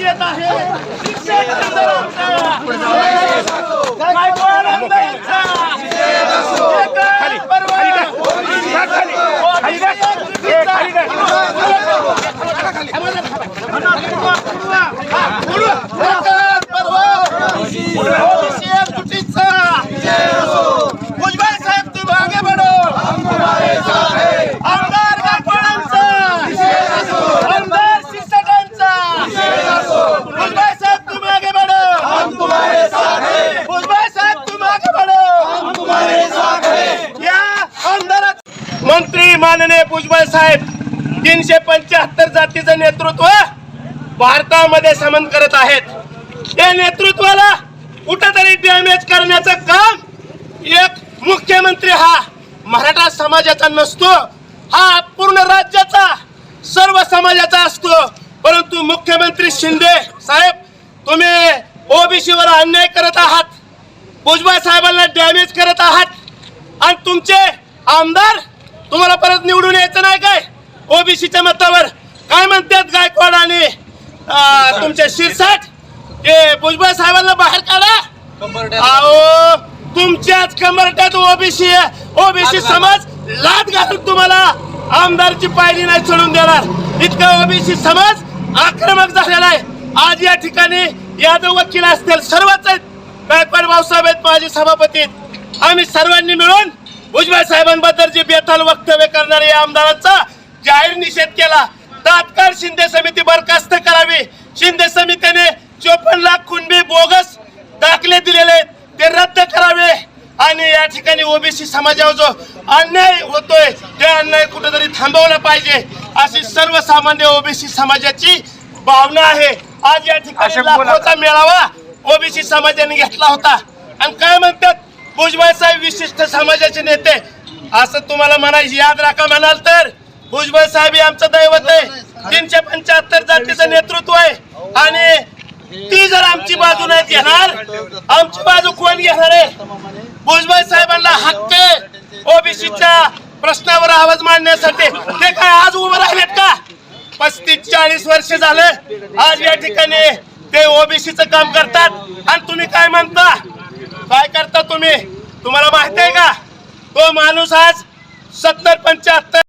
आमदारात येत आहे शिक्षक आमदार आमचा. गायकवाड आमदार आमचा. एकच पर्व. एकच पर्व. ओबीसी एकजुटीचा. भुजबळ साहेब तुम्ही आगे बढ़ो आमदार गायकवाडांचा आमदार शिक्षकांचा भुजबळ साहेब तुम्ही आगे बढ़ो भुजबळ साहेब तुम्ही आगे बढ़ो या आमदारात मंत्री माननीय भुजबळ साहेब तीनशे पंच्याहत्तर जातीचं नेतृत्व भारतामध्ये समन करत आहेत. त्या नेतृत्वाला कुठेतरी डॅमेज करण्याचं काम एक मुख्यमंत्री हा मराठा समाजाचा नसतो हा पूर्ण राज्याचा सर्व समाजाचा असतो. परंतु मुख्यमंत्री शिंदे साहेब तुम्ही ओबीसी वर अन्याय करत आहात. भुजबळ साहेबांना डॅमेज करत आहात. आणि तुमचे आमदार तुम्हाला परत निवडून यायचं नाही काय? ओबीसीच्या मतावर. काय म्हणतात गायकवाड आणि अं, तुमचे शिरसाट? ते भुजबळ साहेबांना बाहेर काढा. अहो तुमच्याच कमरट्यात ओबीसी ओबीसी समाज लाद घालून तुम्हाला आमदारची पायरी नाही सोडून देणार. इतका ओबीसी समाज आक्रमक झालेला आहे. आज या ठिकाणी यादव वकील असतील सर्वच आहेत. गायकवाड भाऊसाहेब आहेत माझे सभापती. आम्ही सर्वांनी मिळून भुजबळ साहेबांबद्दल जे बेताल वक्तव्य करणारे या आमदारांचा जाहीर निषेध केला. तात्काळ शिंदे समिती बरखास्त करावी. शिंदे समितीने चोपन्न लाख कुणबी बोगस दाखले दिलेले आहेत. ते रद्द करावे. आणि या ठिकाणी ओबीसी समाजावर जो अन्याय होतोय ते अन्याय कुठेतरी थांबवला पाहिजे अशी सर्वसामान्य ओबीसी समाजाची भावना आहे. आज या ठिकाणी. लाखोचा मेळावा ओबीसी समाजाने घेतला होता. आणि काय म्हणतात? भुजबळ साहेब विशिष्ट समाजाचे नेते. असं तुम्हाला म्हणायचं याद राखा म्हणाल तर. भुजबळ साहेब हे आमचं दैवत आहे. तीनशे पंच्याहत्तर जातीचं नेतृत्व आहे. आणि ती जर आमची बाजू नाही घेणार आमची बाजू कोण घेणार आहे? भुजबळ साहेबांना हक्क ओबीसीच्या प्रश्नावर आवाज मांडण्यासाठी. ते काय आज उभं राहिलेत का? पस्तीस चाळीस वर्ष झालं. आज या ठिकाणी ते ओबीसीचं काम करतात. आणि तुम्ही काय म्हणता? काय करता तुम्ही? तुम्हाला माहिती आहे का? तो माणूस आज सत्तर पंच्याहत्तर